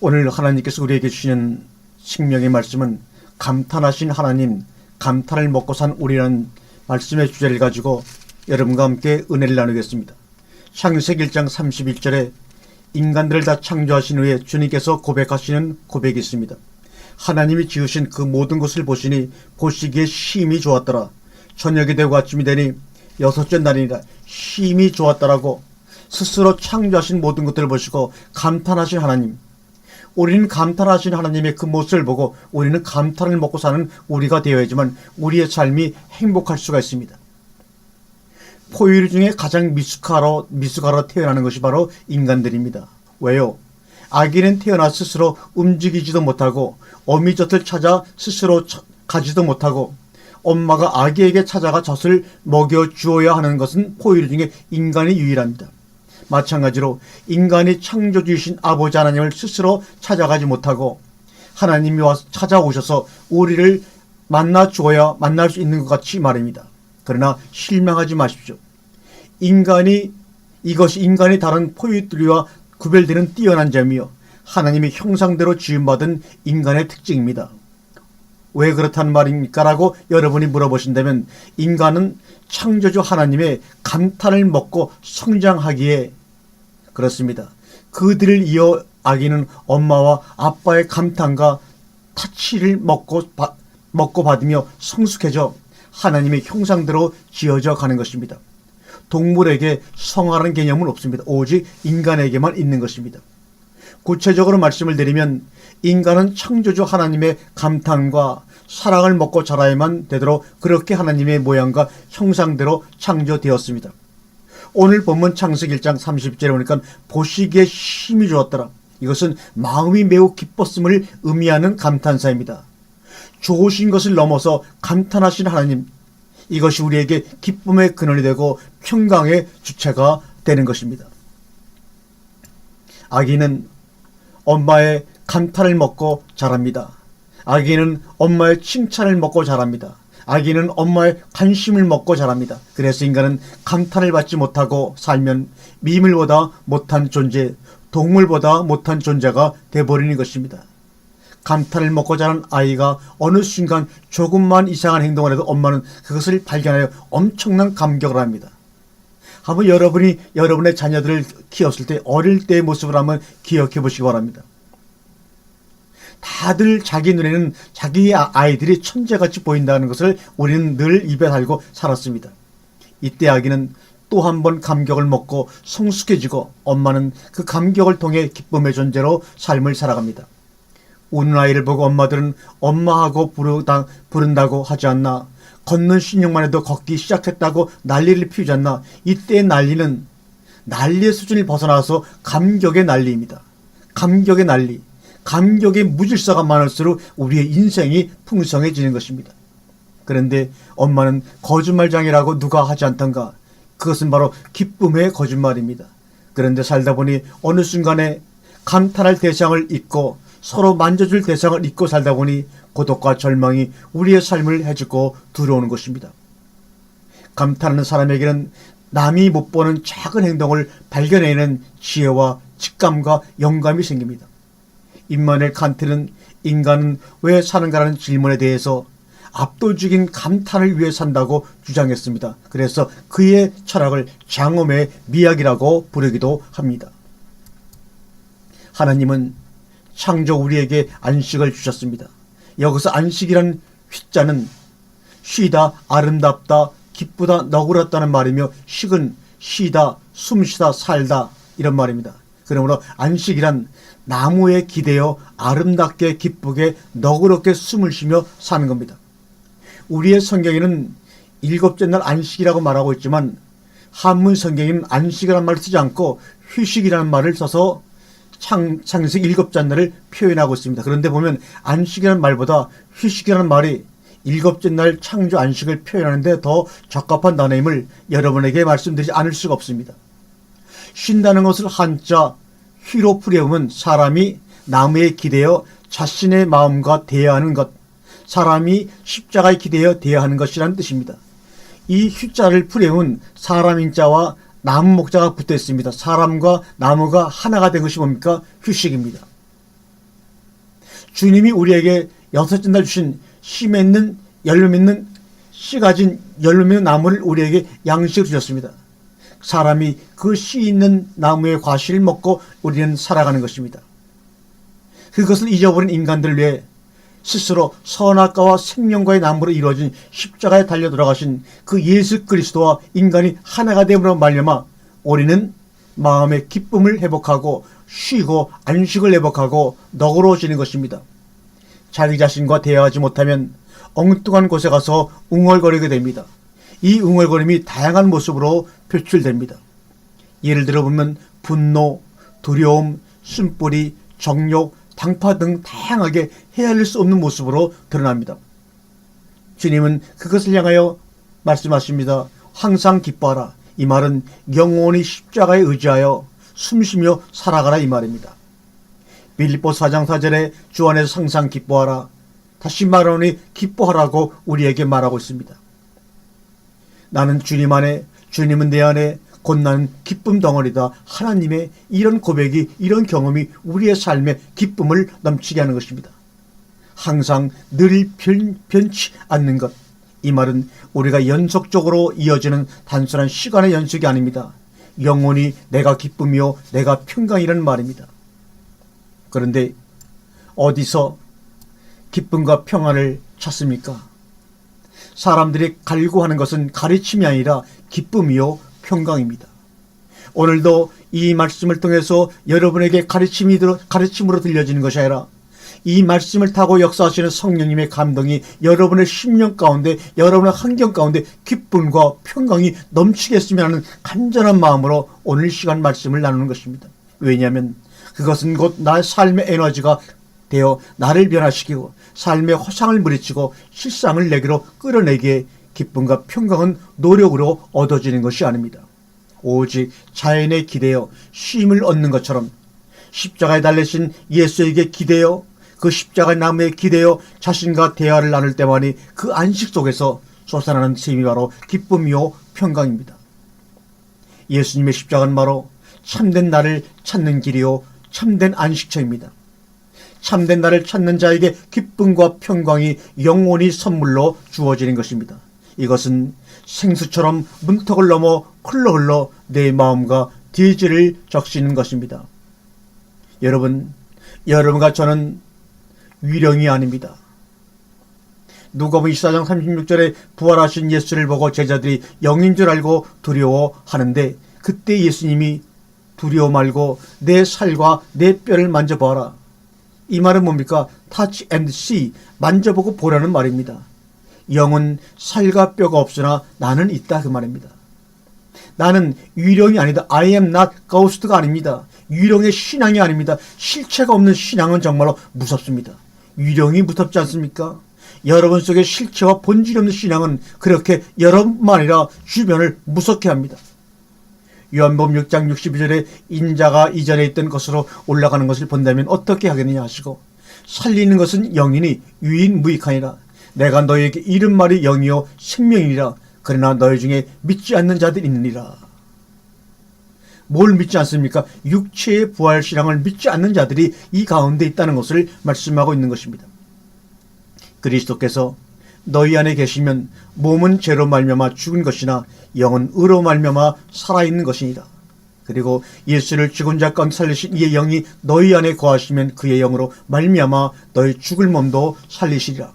오늘 하나님께서 우리에게 주시는 생명의 말씀은 감탄하신 하나님, 감탄을 먹고 산 우리라는 말씀의 주제를 가지고 여러분과 함께 은혜를 나누겠습니다. 창세기 1장 31절에 인간들을 다 창조하신 후에 주님께서 고백하시는 고백이 있습니다. 하나님이 지으신 그 모든 것을 보시니 보시기에 심히 좋았더라. 저녁이 되고 아침이 되니 여섯째 날이니라 심히 좋았더라고 스스로 창조하신 모든 것들을 보시고 감탄하신 하나님. 우리는 감탄하신 하나님의 그 모습을 보고 우리는 감탄을 먹고 사는 우리가 되어야지만 우리의 삶이 행복할 수가 있습니다. 포유류 중에 가장 미숙하로 미숙하로 태어나는 것이 바로 인간들입니다. 왜요? 아기는 태어나 스스로 움직이지도 못하고 어미 젖을 찾아 스스로 차- 가지도 못하고 엄마가 아기에게 찾아가 젖을 먹여 주어야 하는 것은 포유류 중에 인간이 유일합니다. 마찬가지로 인간이 창조주이신 아버지 하나님을 스스로 찾아가지 못하고 하나님이 와서 찾아오셔서 우리를 만나 주어야 만날 수 있는 것 같이 말입니다. 그러나 실망하지 마십시오. 인간이 이것이 인간이 다른 포유들과 구별되는 뛰어난 점이요 하나님의 형상대로 지음받은 인간의 특징입니다. 왜 그렇단 말입니까? 라고 여러분이 물어보신다면 인간은 창조주 하나님의 감탄을 먹고 성장하기에 그렇습니다. 그들을 이어 아기는 엄마와 아빠의 감탄과 타치를 먹고 바- 먹고 받으며 성숙해져 하나님의 형상대로 지어져 가는 것입니다. 동물에게 성화라는 개념은 없습니다. 오직 인간에게만 있는 것입니다. 구체적으로 말씀을 드리면 인간은 창조주 하나님의 감탄과 사랑을 먹고 자라야만 되도록 그렇게 하나님의 모양과 형상대로 창조되었습니다. 오늘 본문 창세기 1장 30절에 보니까 보시기에 힘이 좋았더라. 이것은 마음이 매우 기뻤음을 의미하는 감탄사입니다. 좋으신 것을 넘어서 감탄하신 하나님. 이것이 우리에게 기쁨의 근원이 되고 평강의 주체가 되는 것입니다. 아기는 엄마의 감탄을 먹고 자랍니다. 아기는 엄마의 칭찬을 먹고 자랍니다. 아기는 엄마의 관심을 먹고 자랍니다. 그래서 인간은 감탄을 받지 못하고 살면 미물보다 못한 존재, 동물보다 못한 존재가 되어버리는 것입니다. 감탄을 먹고 자란 아이가 어느 순간 조금만 이상한 행동을 해도 엄마는 그것을 발견하여 엄청난 감격을 합니다. 한번 여러분이 여러분의 자녀들을 키웠을 때 어릴 때의 모습을 한번 기억해 보시기 바랍니다. 다들 자기 눈에는 자기 아- 아이들이 천재같이 보인다는 것을 우리는 늘 입에 달고 살았습니다. 이때 아기는 또 한 번 감격을 먹고 성숙해지고 엄마는 그 감격을 통해 기쁨의 존재로 삶을 살아갑니다. 우는 아이를 보고 엄마들은 엄마하고 부르다, 부른다고 하지 않나. 걷는 신용만 해도 걷기 시작했다고 난리를 피우지 않나. 이때의 난리는 난리의 수준을 벗어나서 감격의 난리입니다. 감격의 난리. 감격의 무질서가 많을수록 우리의 인생이 풍성해지는 것입니다. 그런데 엄마는 거짓말장이라고 누가 하지 않던가. 그것은 바로 기쁨의 거짓말입니다. 그런데 살다 보니 어느 순간에 감탄할 대상을 잊고 서로 만져줄 대상을 잊고 살다 보니 고독과 절망이 우리의 삶을 해집고 들어오는 것입니다. 감탄하는 사람에게는 남이 못 보는 작은 행동을 발견해내는 지혜와 직감과 영감이 생깁니다. 임마넬 칸트는 인간은 왜 사는가라는 질문에 대해서 압도적인 감탄을 위해 산다고 주장했습니다. 그래서 그의 철학을 장엄의 미학이라고 부르기도 합니다. 하나님은 창조 우리에게 안식을 주셨습니다. 여기서 안식이란 휘자는 쉬다, 아름답다, 기쁘다, 너그럽다는 말이며 식은 쉬다, 숨쉬다, 살다 이런 말입니다. 그러므로 안식이란 나무에 기대어 아름답게 기쁘게 너그럽게 숨을 쉬며 사는 겁니다. 우리의 성경에는 일곱째 날 안식이라고 말하고 있지만 한문 성경에는 안식이라는 말을 쓰지 않고 휴식이라는 말을 써서 창, 창세기 일곱째 날을 표현하고 있습니다. 그런데 보면 안식이라는 말보다 휴식이라는 말이 일곱째 날 창조 안식을 표현하는데 더 적합한 단어임을 여러분에게 말씀드리지 않을 수가 없습니다. 쉰다는 것을 한자 풀이하면 사람이 나무에 기대어 자신의 마음과 대화하는 것, 사람이 십자가에 기대어 대화하는 것이라는 뜻입니다. 이 휘자를 풀이하면 사람인 자와 나무 목자가 붙어 있습니다. 사람과 나무가 하나가 된 것이 뭡니까? 휴식입니다. 주님이 우리에게 여섯째 날 주신 씨 맺는 열매 맺는 씨 가진 열매 맺는 나무를 우리에게 양식으로 주셨습니다. 사람이 그 씨 있는 나무의 과실을 먹고 우리는 살아가는 것입니다. 그것을 잊어버린 인간들 위해 스스로 선악과와 생명과의 나무로 이루어진 십자가에 달려 들어가신 그 예수 그리스도와 인간이 하나가 됨으로 말미암아 우리는 마음의 기쁨을 회복하고 쉬고 안식을 회복하고 너그러워지는 것입니다. 자기 자신과 대화하지 못하면 엉뚱한 곳에 가서 웅얼거리게 됩니다. 이 웅얼거림이 다양한 모습으로 표출됩니다. 예를 들어 보면 분노, 두려움, 숨뿌리, 정욕, 당파 등 다양하게 헤아릴 수 없는 모습으로 드러납니다. 주님은 그것을 향하여 말씀하십니다. 항상 기뻐하라. 이 말은 영원히 십자가에 의지하여 숨쉬며 살아가라 이 말입니다. 빌립보 4장 4절에 주 안에서 항상 기뻐하라. 다시 말하노니 기뻐하라고 우리에게 말하고 있습니다. 나는 주님 안에 주님은 내 안에 곧 나는 기쁨 덩어리다. 하나님의 이런 고백이 이런 경험이 우리의 삶에 기쁨을 넘치게 하는 것입니다. 항상 늘 변, 변치 않는 것. 이 말은 우리가 연속적으로 이어지는 단순한 시간의 연속이 아닙니다. 영원히 내가 기쁨이요 내가 평강이라는 말입니다. 그런데 어디서 기쁨과 평안을 찾습니까? 사람들이 갈구하는 것은 가르침이 아니라 기쁨이요 평강입니다. 오늘도 이 말씀을 통해서 여러분에게 가르침이 들어, 가르침으로 들려지는 것이 아니라 이 말씀을 타고 역사하시는 성령님의 감동이 여러분의 심령 가운데 여러분의 환경 가운데 기쁨과 평강이 넘치겠으면 하는 간절한 마음으로 오늘 시간 말씀을 나누는 것입니다. 왜냐하면 그것은 곧 나의 삶의 에너지가 되어 나를 변화시키고 삶의 허상을 물리치고 실상을 내게로 끌어내기에 기쁨과 평강은 노력으로 얻어지는 것이 아닙니다. 오직 자연에 기대어 쉼을 얻는 것처럼 십자가에 달리신 예수에게 기대어 그 십자가 나무에 기대어 자신과 대화를 나눌 때만이 그 안식 속에서 솟아나는 셈이 바로 기쁨이요 평강입니다. 예수님의 십자가는 바로 참된 나를 찾는 길이요 참된 안식처입니다. 참된 나를 찾는 자에게 기쁨과 평강이 영원히 선물로 주어지는 것입니다. 이것은 생수처럼 문턱을 넘어 흘러 흘러 내 마음과 뒤지를 적시는 것입니다. 여러분, 여러분과 저는 위령이 아닙니다. 누가복음 24장 36절에 부활하신 예수를 보고 제자들이 영인 줄 알고 두려워하는데 그때 예수님이 두려워 말고 내 살과 내 뼈를 만져봐라. 이 말은 뭡니까? touch and see, 만져보고 보라는 말입니다. 영은 살과 뼈가 없으나 나는 있다 그 말입니다. 나는 유령이 아니다. I am not ghost가 아닙니다. 유령의 신앙이 아닙니다. 실체가 없는 신앙은 정말로 무섭습니다. 유령이 무섭지 않습니까? 여러분 속에 실체와 본질이 없는 신앙은 그렇게 여러분만 아니라 주변을 무섭게 합니다. 요한복음 6장 62절에 인자가 이전에 있던 것으로 올라가는 것을 본다면 어떻게 하겠느냐 하시고 살리는 것은 영이니 유인 무익하니라 내가 너에게 이른 말이 영이요 생명이라 그러나 너희 중에 믿지 않는 자들이 있느니라 뭘 믿지 않습니까? 육체의 부활 신앙을 믿지 않는 자들이 이 가운데 있다는 것을 말씀하고 있는 것입니다. 그리스도께서 너희 안에 계시면 몸은 죄로 말미암아 죽은 것이나 영은 의로 말미암아 살아있는 것이니라. 그리고 예수를 죽은 자 가운데 살리신 이의 영이 너희 안에 거하시면 그의 영으로 말미암아 너희 죽을 몸도 살리시리라.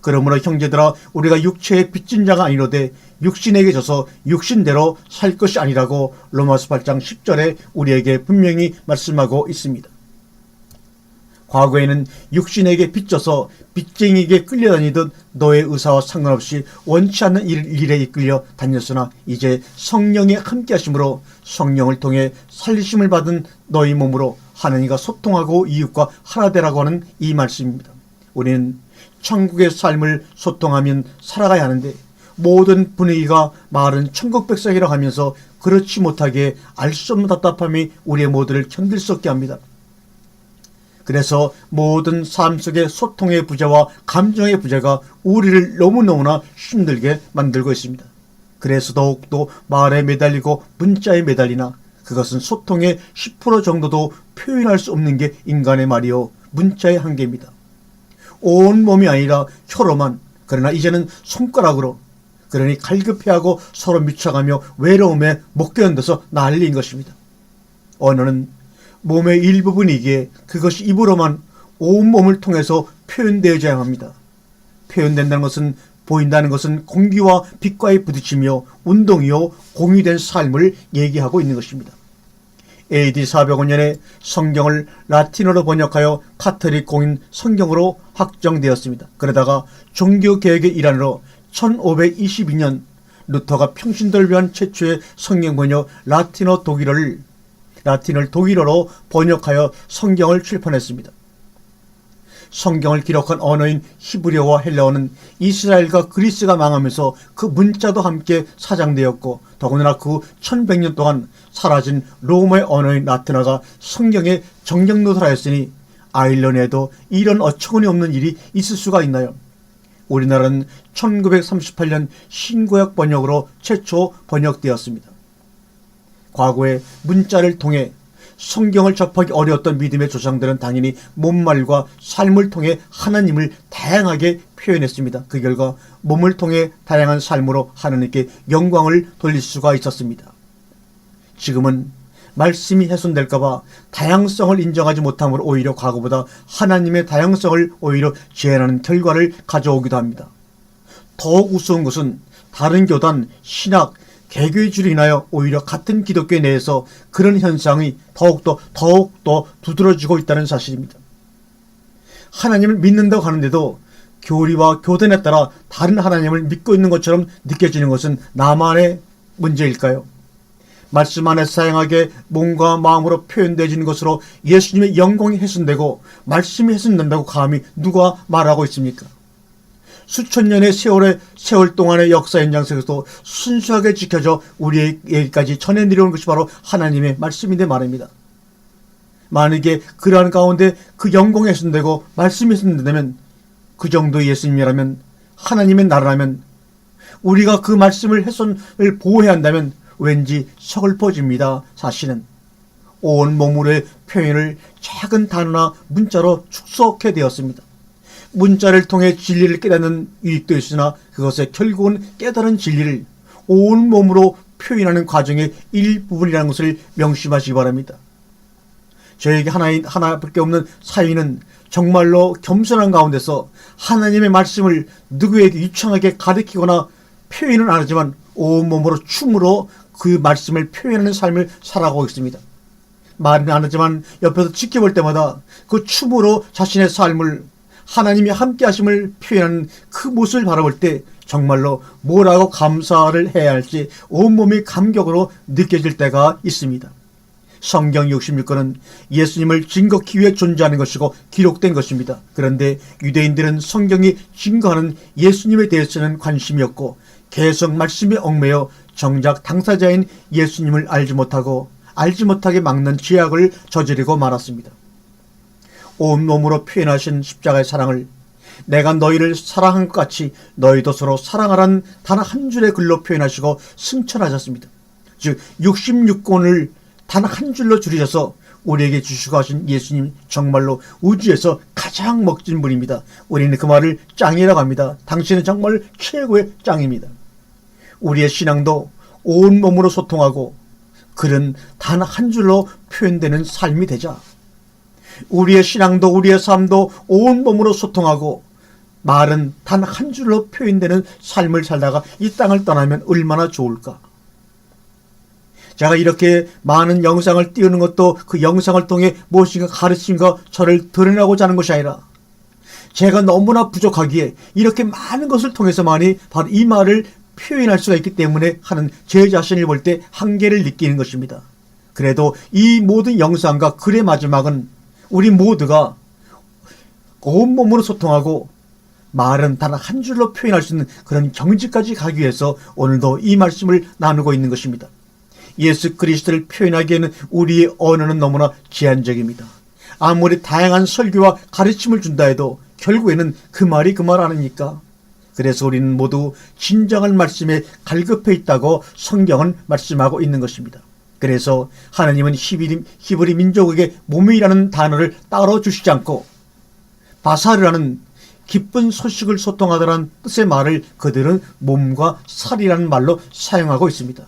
그러므로 형제들아 우리가 육체의 빚진 자가 아니로되 육신에게 져서 육신대로 살 것이 아니라고 로마서 8장 10절에 우리에게 분명히 말씀하고 있습니다. 과거에는 육신에게 빚져서 빚쟁이에게 끌려다니듯 너의 의사와 상관없이 원치 않는 일, 일에 이끌려 다녔으나 이제 성령의 함께하심으로 성령을 통해 살리심을 받은 너희 몸으로 하나님과 소통하고 이웃과 하나 되라고 하는 이 말씀입니다. 우리는 천국의 삶을 소통하면 살아가야 하는데 모든 분위기가 말은 천국 백성이라고 하면서 그렇지 못하게 알 수 없는 답답함이 우리의 모두를 견딜 수 없게 합니다. 그래서 모든 삶 속의 소통의 부재와 감정의 부재가 우리를 너무너무나 힘들게 만들고 있습니다. 그래서 더욱더 말에 매달리고 문자에 매달리나 그것은 소통의 10% 정도도 표현할 수 없는 게 인간의 말이요 문자의 한계입니다. 온 몸이 아니라 혀로만 그러나 이제는 손가락으로 그러니 갈급해하고 서로 미쳐가며 외로움에 못 견뎌서 난리인 것입니다. 언어는 몸의 일부분이기에 그것이 입으로만 온몸을 통해서 표현되어야 합니다. 표현된다는 것은 보인다는 것은 공기와 빛과의 부딪히며 운동이요 공유된 삶을 얘기하고 있는 것입니다. AD 405년에 성경을 라틴어로 번역하여 카톨릭 공인 성경으로 확정되었습니다. 그러다가 종교개혁의 일환으로 1522년 루터가 평신돌변 최초의 성경 번역 라틴어 독일어를 라틴을 독일어로 번역하여 성경을 출판했습니다. 성경을 기록한 언어인 히브리어와 헬라어는 이스라엘과 그리스가 망하면서 그 문자도 함께 사장되었고 더구나 그 1100년 동안 사라진 로마의 언어인 라틴어가 성경의 정경 노설하였으니 아일랜드에도 이런 어처구니 없는 일이 있을 수가 있나요? 우리나라는 1938년 신구약 번역으로 최초 번역되었습니다. 과거에 문자를 통해 성경을 접하기 어려웠던 믿음의 조상들은 당연히 몸말과 삶을 통해 하나님을 다양하게 표현했습니다. 그 결과 몸을 통해 다양한 삶으로 하나님께 영광을 돌릴 수가 있었습니다. 지금은 말씀이 훼손될까봐 다양성을 인정하지 못함으로 오히려 과거보다 하나님의 다양성을 오히려 제한하는 결과를 가져오기도 합니다. 더욱 우스운 것은 다른 교단, 신학, 개교의 줄이 인하여 오히려 같은 기독교 내에서 그런 현상이 더욱더 더욱더 두드러지고 있다는 사실입니다. 하나님을 믿는다고 하는데도 교리와 교단에 따라 다른 하나님을 믿고 있는 것처럼 느껴지는 것은 나만의 문제일까요? 말씀 안에서 사용하게 몸과 마음으로 표현되어지는 것으로 예수님의 영광이 훼손되고 말씀이 훼손된다고 감히 누가 말하고 있습니까? 수천 년의 세월의 세월 동안의 역사 현장 속에서도 순수하게 지켜져 우리에게까지 전해 내려온 것이 바로 하나님의 말씀인데 말입니다. 만약에 그러한 가운데 그 영광이 훼손되고 말씀이 훼손된다면 그 정도의 예수님이라면 하나님의 나라라면 우리가 그 말씀을 훼손을 보호해야 한다면 왠지 서글퍼집니다. 사실은 온 몸으로의 표현을 작은 단어나 문자로 축소해 되었습니다. 문자를 통해 진리를 깨닫는 유익도 있으나 그것의 결국은 깨달은 진리를 온 몸으로 표현하는 과정의 일부분이라는 것을 명심하시기 바랍니다. 저에게 하나인, 하나밖에 없는 사위는 정말로 겸손한 가운데서 하나님의 말씀을 누구에게 유창하게 가르치거나 표현은 안 하지만 온몸으로 춤으로 그 말씀을 표현하는 삶을 살아가고 있습니다. 말은 안 하지만 옆에서 지켜볼 때마다 그 춤으로 자신의 삶을 하나님이 함께 하심을 표현하는 그 모습을 바라볼 때 정말로 뭐라고 감사를 해야 할지 온몸이 감격으로 느껴질 때가 있습니다. 성경 66권은 예수님을 증거하기 위해 존재하는 것이고 기록된 것입니다. 그런데 유대인들은 성경이 증거하는 예수님에 대해서는 관심이 없고 계속 말씀에 얽매여 정작 당사자인 예수님을 알지 못하고 알지 못하게 막는 죄악을 저지르고 말았습니다. 온몸으로 표현하신 십자가의 사랑을 내가 너희를 사랑한 것 같이 너희도 서로 사랑하라는 단한 줄의 글로 표현하시고 승천하셨습니다. 즉 66권을 단 한 줄로 줄이셔서 우리에게 주시고 하신 예수님 정말로 우주에서 가장 멋진 분입니다. 우리는 그 말을 짱이라고 합니다. 당신은 정말 최고의 짱입니다. 우리의 신앙도 온몸으로 소통하고 글은 단 한 줄로 표현되는 삶이 되자 우리의 신앙도 우리의 삶도 온 몸으로 소통하고 말은 단 한 줄로 표현되는 삶을 살다가 이 땅을 떠나면 얼마나 좋을까? 제가 이렇게 많은 영상을 띄우는 것도 그 영상을 통해 무엇인가 가르침과 저를 드러나고자 하는 것이 아니라 제가 너무나 부족하기에 이렇게 많은 것을 통해서만이 바로 이 말을 표현할 수가 있기 때문에 하는 제 자신을 볼 때 한계를 느끼는 것입니다. 그래도 이 모든 영상과 글의 마지막은 우리 모두가 온몸으로 소통하고 말은 단 한 줄로 표현할 수 있는 그런 경지까지 가기 위해서 오늘도 이 말씀을 나누고 있는 것입니다. 예수 그리스도를 표현하기에는 우리의 언어는 너무나 제한적입니다. 아무리 다양한 설교와 가르침을 준다 해도 결국에는 그 말이 그 말 아닙니까? 그래서 우리는 모두 진정한 말씀에 갈급해 있다고 성경은 말씀하고 있는 것입니다. 그래서 하나님은 히브리, 히브리 민족에게 몸이라는 단어를 따로 주시지 않고 바사르라는 기쁜 소식을 소통하다는 뜻의 말을 그들은 몸과 살이라는 말로 사용하고 있습니다.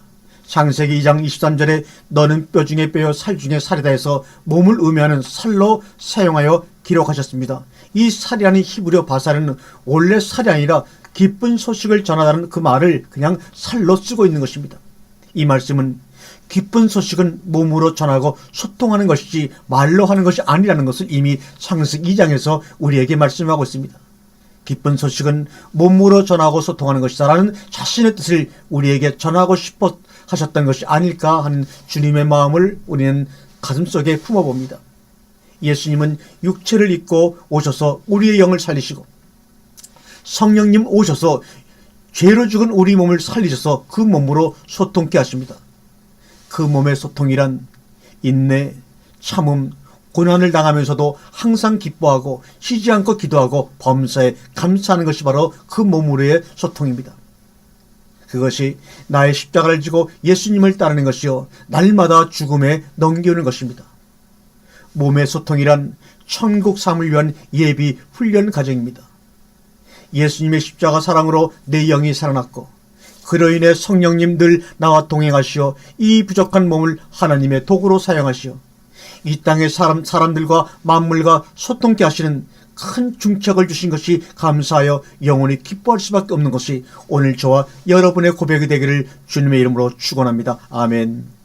창세기 2장 23절에 너는 뼈 중에 뼈요 살 중에 살이다 해서 몸을 의미하는 살로 사용하여 기록하셨습니다. 이 살이라는 히브리어 바사는 원래 살이 아니라 기쁜 소식을 전하다는 그 말을 그냥 살로 쓰고 있는 것입니다. 이 말씀은 기쁜 소식은 몸으로 전하고 소통하는 것이지 말로 하는 것이 아니라는 것을 이미 창세기 2장에서 우리에게 말씀하고 있습니다. 기쁜 소식은 몸으로 전하고 소통하는 것이다라는 자신의 뜻을 우리에게 전하고 싶어 하셨던 것이 아닐까 하는 주님의 마음을 우리는 가슴속에 품어봅니다. 예수님은 육체를 입고 오셔서 우리의 영을 살리시고 성령님 오셔서 죄로 죽은 우리 몸을 살리셔서 그 몸으로 소통케 하십니다. 그 몸의 소통이란 인내, 참음, 고난을 당하면서도 항상 기뻐하고 쉬지 않고 기도하고 범사에 감사하는 것이 바로 그 몸으로의 소통입니다. 그것이 나의 십자가를 지고 예수님을 따르는 것이요 날마다 죽음에 넘기는 것입니다. 몸의 소통이란 천국 삶을 위한 예비 훈련 과정입니다. 예수님의 십자가 사랑으로 내 영이 살아났고 그로 인해 성령님 늘 나와 동행하시어 이 부족한 몸을 하나님의 도구로 사용하시어 이 땅의 사람, 사람들과 만물과 소통케 하시는 큰 중책을 주신 것이 감사하여 영원히 기뻐할 수밖에 없는 것이 오늘 저와 여러분의 고백이 되기를 주님의 이름으로 축원합니다. 아멘.